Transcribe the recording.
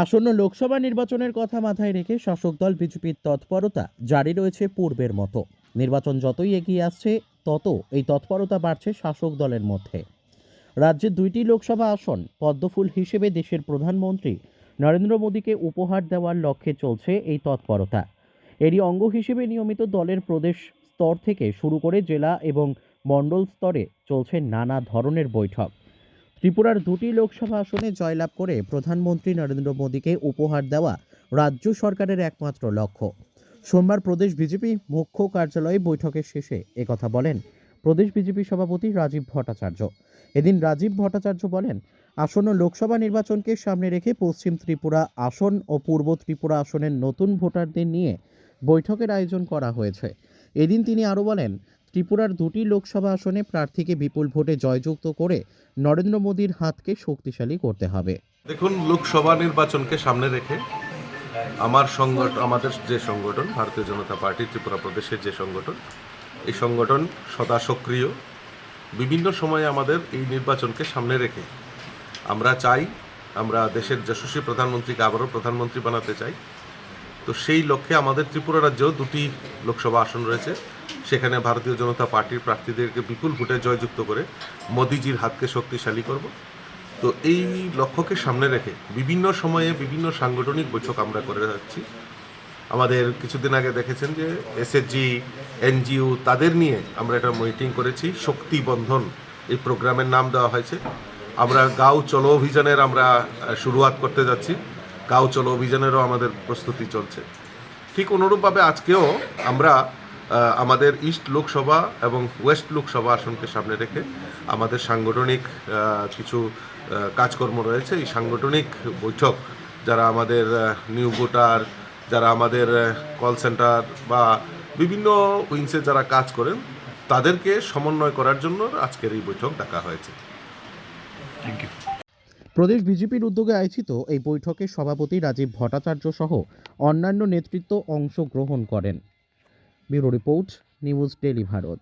আসন্ন লোকসভা নির্বাচনের কথা মাথায় রেখে শাসক দল বিজেপির তৎপরতা জারি রয়েছে পূর্বের মতো। নির্বাচন যতই এগিয়ে আসছে, তত এই তৎপরতা বাড়ছে শাসক দলের মধ্যে। রাজ্যের দুইটি লোকসভা আসন, পদ্মফুল হিসেবে দেশের প্রধানমন্ত্রী নরেন্দ্র মোদীকে উপহার দেওয়ার লক্ষ্যে চলছে এই তৎপরতা। এরই অঙ্গ হিসেবে নিয়মিত দলের প্রদেশ স্তর থেকে শুরু করে জেলা এবং মণ্ডল স্তরে চলছে নানা ধরনের বৈঠক। ত্রিপুরার দুটি লোকসভা আসনে জয়লাভ করে প্রধানমন্ত্রী নরেন্দ্র মোদীকে উপহার দেওয়া রাজ্য সরকারের একমাত্র লক্ষ্য। সোমবার প্রদেশ বিজেপি মুখ্য কার্যালয়ে বৈঠকের শেষে একথা বলেন প্রদেশ বিজেপি সভাপতি রাজীব ভট্টাচার্য। এদিন রাজীব ভট্টাচার্য বলেন, আসন্ন লোকসভা নির্বাচনকে সামনে রেখে পশ্চিম ত্রিপুরা আসন ও পূর্ব ত্রিপুরা আসনের নতুন ভোটারদের নিয়ে বৈঠকের আয়োজন করা হয়েছে। এদিন তিনি আরও বলেন ত্রিপুরার দুটি লোকসভা আসনে প্রার্থীকে বিপুল ভোটে জয়যুক্ত করে নরেন্দ্র মোদীর হাতকে শক্তিশালী করতে হবে। দেখুন, লোকসভা নির্বাচনকে সামনে রেখে আমার সংগঠন আমাদের যে সংগঠন, ভারতীয় জনতা পার্টি, ত্রিপুরা প্রদেশের যে সংগঠন, এই সংগঠন সদা সক্রিয়। বিভিন্ন সময়ে আমাদের এই নির্বাচনকে সামনে রেখে আমরা চাই, আমরা দেশের যশস্বী প্রধানমন্ত্রীকে আবারও প্রধানমন্ত্রী বানাতে চাই। তো সেই লক্ষ্যে আমাদের ত্রিপুরা রাজ্যেও দুটি লোকসভা আসন রয়েছে। সেখানে ভারতীয় জনতা পার্টির প্রার্থীদেরকে বিপুল ভোটে জয়যুক্ত করে মোদিজির হাতকে শক্তিশালী করব। তো এই লক্ষ্যকে সামনে রেখে বিভিন্ন সময়ে বিভিন্ন সাংগঠনিক বৈঠক আমরা করে যাচ্ছি। আমাদের কিছুদিন আগে দেখেছেন যে এসএসজি, এনজিও তাদের নিয়ে আমরা একটা মিটিং করেছি, শক্তি বন্ধন এই প্রোগ্রামের নাম দেওয়া হয়েছে। আমরা গাঁও চলো অভিযানের আমরা শুরুয়াত করতে যাচ্ছি। গাঁও চলো অভিযানেরও আমাদের প্রস্তুতি চলছে। ঠিক অনুরূপভাবে আজকেও আমরা আমাদের ইস্ট লোকসভা এবং ওয়েস্ট লোকসভা আসনকে সামনে রেখে আমাদের সাংগঠনিক কিছু কাজকর্ম রয়েছে। এই সাংগঠনিক বৈঠক যারা আমাদের নিউ ভোটার, যারা আমাদের কল সেন্টার বা বিভিন্ন উইংসে যারা কাজ করেন, তাদেরকে সমন্বয় করার জন্য আজকের এই বৈঠক ডাকা হয়েছে। প্রদেশ বিজেপির উদ্যোগে আয়োজিত এই বৈঠকে সভাপতি রাজীব ভট্টাচার্য সহ অন্যান্য নেতৃত্ব অংশগ্রহণ করেন। Bureau report, news daily Bharat.